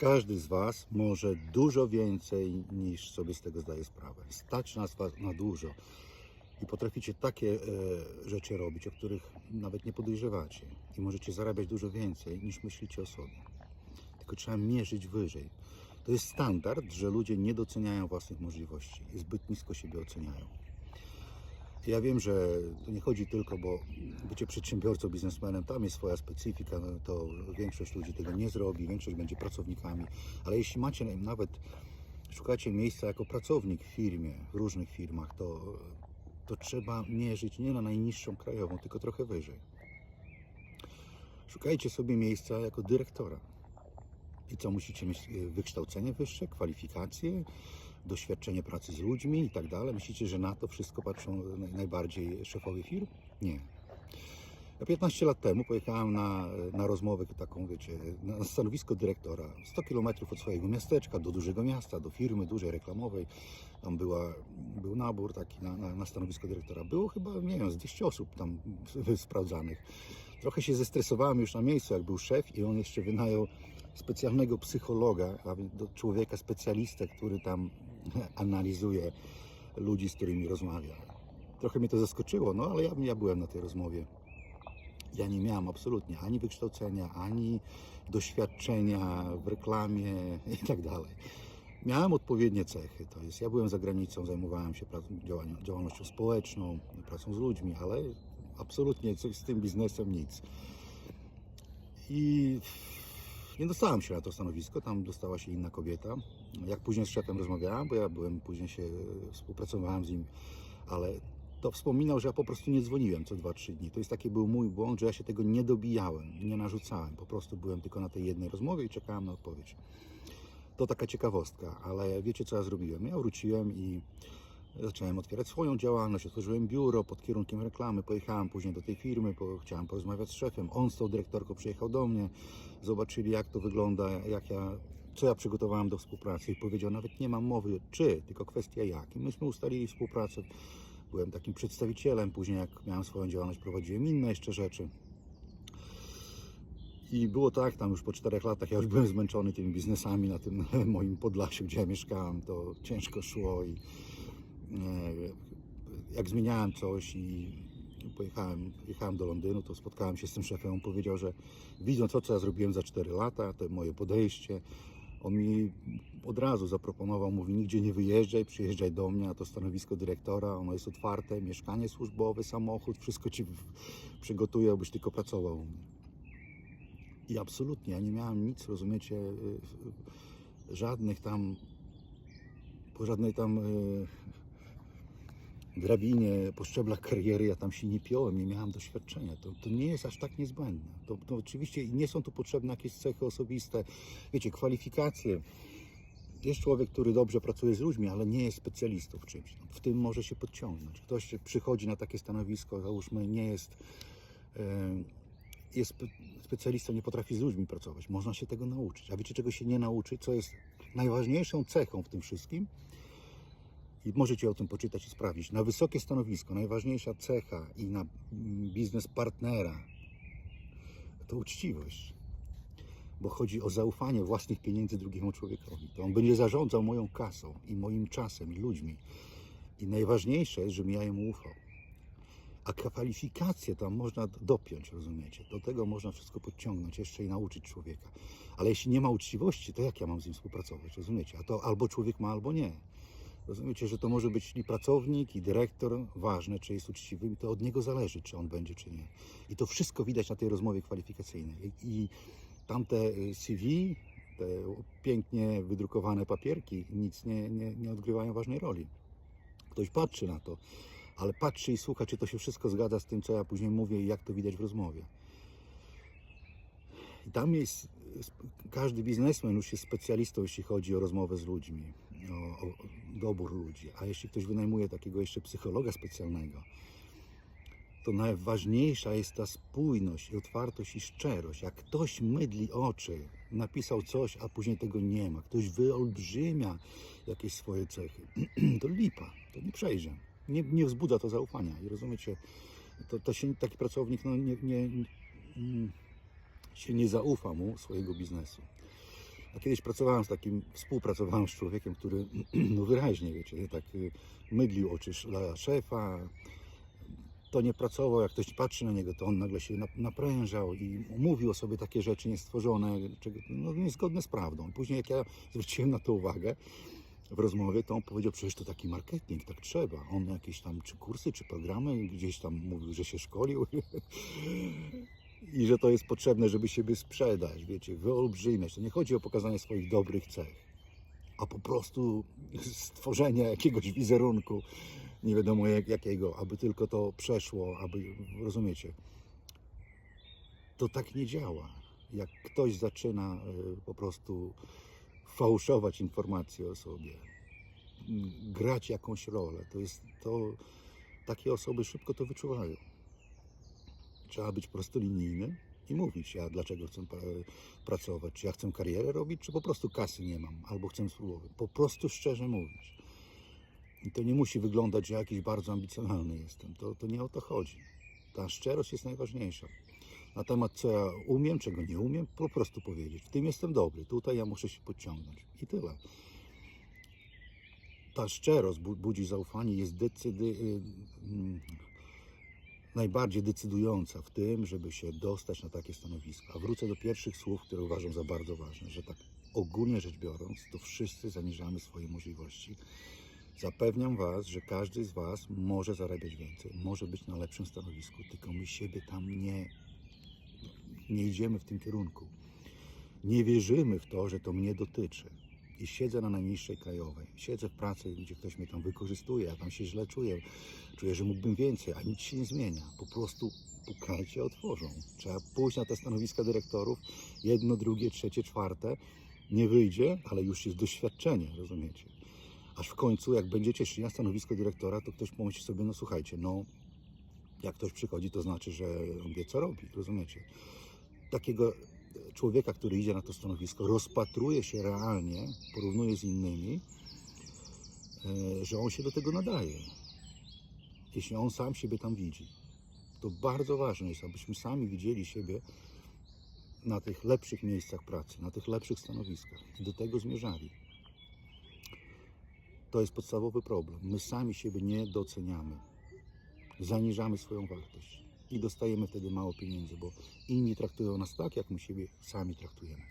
Każdy z Was może dużo więcej niż sobie z tego zdaje sprawę. Stać nas na dużo i potraficie takie e, rzeczy robić, o których nawet nie podejrzewacie. I możecie zarabiać dużo więcej niż myślicie o sobie. Tylko trzeba mierzyć wyżej. To jest standard, że ludzie nie doceniają własnych możliwości i zbyt nisko siebie oceniają. Ja wiem, że to nie chodzi tylko, bo bycie przedsiębiorcą, biznesmenem, tam jest swoja specyfika, no to większość ludzi tego nie zrobi, większość będzie pracownikami, ale jeśli macie nawet, szukacie miejsca jako pracownik w firmie, w różnych firmach, to, to trzeba mierzyć nie na najniższą krajową, tylko trochę wyżej. Szukajcie sobie miejsca jako dyrektora. I co musicie mieć? e, Wykształcenie wyższe, kwalifikacje, doświadczenie pracy z ludźmi i tak dalej. Myślicie, że na to wszystko patrzą naj- najbardziej szefowie firm? Nie. Ja 15 lat temu pojechałem na, na rozmowę taką, wiecie, na stanowisko dyrektora. 100 km od swojego miasteczka do dużego miasta, do firmy dużej reklamowej. Tam była, był nabór taki na, na, na stanowisko dyrektora. Było chyba, nie wiem, z 200 osób tam sprawdzanych. Trochę się zestresowałem już na miejscu, jak był szef i on jeszcze wynajął specjalnego psychologa, człowieka specjalistę, który tam analizuje ludzi, z którymi rozmawia. Trochę mnie to zaskoczyło, no ale ja, ja byłem na tej rozmowie. Ja nie miałem absolutnie ani wykształcenia, ani doświadczenia w reklamie i tak dalej. Miałem odpowiednie cechy, to jest, ja byłem za granicą, zajmowałem się działalnością społeczną, pracą z ludźmi, ale absolutnie coś z tym biznesem nic. I nie dostałem się na to stanowisko, tam dostała się inna kobieta. Jak później z szefem rozmawiałem, bo ja byłem, później się współpracowałem z nim, ale to wspominał, że ja po prostu nie dzwoniłem co 2-3 dni. To jest taki był mój błąd, że ja się tego nie dobijałem, nie narzucałem. Po prostu byłem tylko na tej jednej rozmowie i czekałem na odpowiedź. To taka ciekawostka, ale wiecie co ja zrobiłem? Ja wróciłem i zacząłem otwierać swoją działalność, otworzyłem biuro pod kierunkiem reklamy, pojechałem później do tej firmy, chciałem porozmawiać z szefem. On z tą dyrektorką przyjechał do mnie, zobaczyli jak to wygląda, jak ja, co ja przygotowałem do współpracy i powiedział, nawet nie mam mowy czy, tylko kwestia jak. I myśmy ustalili współpracę. Byłem takim przedstawicielem, później jak miałem swoją działalność, prowadziłem inne jeszcze rzeczy. I było tak, tam już po czterech latach, ja już byłem zmęczony tymi biznesami na tym moim Podlasiu, gdzie ja mieszkałem, to ciężko szło i jak zmieniałem coś i pojechałem, jechałem do Londynu, to spotkałem się z tym szefem, on powiedział, że widząc to, co ja zrobiłem za 4 lata, to moje podejście, on mi od razu zaproponował, mówi, nigdzie nie wyjeżdżaj, przyjeżdżaj do mnie na to stanowisko dyrektora, ono jest otwarte, mieszkanie służbowe, samochód, wszystko Ci przygotuję, abyś tylko pracował u mnie. I absolutnie, ja nie miałem nic, rozumiecie, y, żadnych tam, po żadnej tam y, drabinie, po szczeblach kariery, ja tam się nie piąłem, nie miałem doświadczenia. To, to nie jest aż tak niezbędne. To, to oczywiście nie są tu potrzebne jakieś cechy osobiste, wiecie, kwalifikacje. Jest człowiek, który dobrze pracuje z ludźmi, ale nie jest specjalistą w czymś. No, W tym może się podciągnąć. Ktoś przychodzi na takie stanowisko, załóżmy, nie jest, e, jest spe- specjalistą, nie potrafi z ludźmi pracować. Można się tego nauczyć. A wiecie, czego się nie nauczyć? Co jest najważniejszą cechą w tym wszystkim? I możecie o tym poczytać i sprawdzić. Na wysokie stanowisko, najważniejsza cecha i na biznes partnera to uczciwość. Bo chodzi o zaufanie własnych pieniędzy drugiemu człowiekowi. To on będzie zarządzał moją kasą i moim czasem i ludźmi. I najważniejsze jest, żebym ja jemu ufał. A kwalifikacje tam można dopiąć, rozumiecie? Do tego można wszystko podciągnąć jeszcze i nauczyć człowieka. Ale jeśli nie ma uczciwości, to jak ja mam z nim współpracować, rozumiecie? A to albo człowiek ma, albo nie. Rozumiecie, że to może być i pracownik, i dyrektor, ważne, czy jest uczciwy, i to od niego zależy, czy on będzie, czy nie. I to wszystko widać na tej rozmowie kwalifikacyjnej. I, i tamte y, CV, te pięknie wydrukowane papierki, nic nie, nie, nie odgrywają ważnej roli. Ktoś patrzy na to, ale patrzy i słucha, czy to się wszystko zgadza z tym, co ja później mówię i jak to widać w rozmowie. I tam jest, każdy biznesmen już jest specjalistą, jeśli chodzi o rozmowę z ludźmi, o, o dobór ludzi. A jeśli ktoś wynajmuje takiego jeszcze psychologa specjalnego, to najważniejsza jest ta spójność otwartość i szczerość. Jak ktoś mydli oczy, napisał coś, a później tego nie ma, ktoś wyolbrzymia jakieś swoje cechy, to lipa, to nie przejdzie. Nie, nie wzbudza to zaufania. I rozumiecie, to, to się taki pracownik no, nie, nie, mm, się nie zaufa mu swojego biznesu. A kiedyś pracowałem z takim, współpracowałem z człowiekiem, który no wyraźnie, wiecie, tak y, mydlił oczy szefa. To nie pracował, jak ktoś patrzy na niego, to on nagle się nap- naprężał i mówił o sobie takie rzeczy niestworzone, no, niezgodne z prawdą. Później jak ja zwróciłem na to uwagę w rozmowie, to on powiedział, przecież to taki marketing, tak trzeba. On jakieś tam, czy kursy, czy programy, gdzieś tam mówił, że się szkolił. I że to jest potrzebne, żeby siebie sprzedać, wiecie, wyolbrzymiać. To nie chodzi o pokazanie swoich dobrych cech, a po prostu stworzenie jakiegoś wizerunku, nie wiadomo jak, jakiego, aby tylko to przeszło, aby, rozumiecie, to tak nie działa. Jak ktoś zaczyna y, po prostu fałszować informacje o sobie, m, grać jakąś rolę, to jest to, takie osoby szybko to wyczuwają. Trzeba być prostolinijnym i mówić, ja dlaczego chcę pra- pracować, czy ja chcę karierę robić, czy po prostu kasy nie mam, albo chcę spróbować. Po prostu szczerze mówić. I to nie musi wyglądać, że jakiś bardzo ambicjonalny jestem. To, to nie o to chodzi. Ta szczerość jest najważniejsza. Na temat, co ja umiem, czego nie umiem, po prostu powiedzieć. W tym jestem dobry, tutaj ja muszę się podciągnąć. I tyle. Ta szczerość bu- budzi zaufanie, jest decyd... najbardziej decydująca w tym, żeby się dostać na takie stanowisko. A wrócę do pierwszych słów, które uważam za bardzo ważne, że tak ogólnie rzecz biorąc, to wszyscy zaniżamy swoje możliwości. Zapewniam Was, że każdy z Was może zarabiać więcej, może być na lepszym stanowisku, tylko my siebie tam nie, nie idziemy w tym kierunku. Nie wierzymy w to, że to mnie dotyczy. I siedzę na najniższej krajowej. Siedzę w pracy, gdzie ktoś mnie tam wykorzystuje, ja tam się źle czuję. Czuję, że mógłbym więcej, a nic się nie zmienia. Po prostu pukajcie, otworzą. Trzeba pójść na te stanowiska dyrektorów, jedno, drugie, trzecie, czwarte. Nie wyjdzie, ale już jest doświadczenie, rozumiecie? Aż w końcu, jak będziecie szli na stanowisko dyrektora, to ktoś pomyśli sobie, no słuchajcie, no jak ktoś przychodzi, to znaczy, że on wie, co robi, rozumiecie? Takiego człowieka, który idzie na to stanowisko, rozpatruje się realnie, porównuje z innymi, e, że on się do tego nadaje. Jeśli on sam siebie tam widzi. To bardzo ważne jest, abyśmy sami widzieli siebie na tych lepszych miejscach pracy, na tych lepszych stanowiskach i do tego zmierzali. To jest podstawowy problem. My sami siebie nie doceniamy. Zaniżamy swoją wartość i dostajemy wtedy mało pieniędzy, bo inni traktują nas tak, jak my siebie sami traktujemy.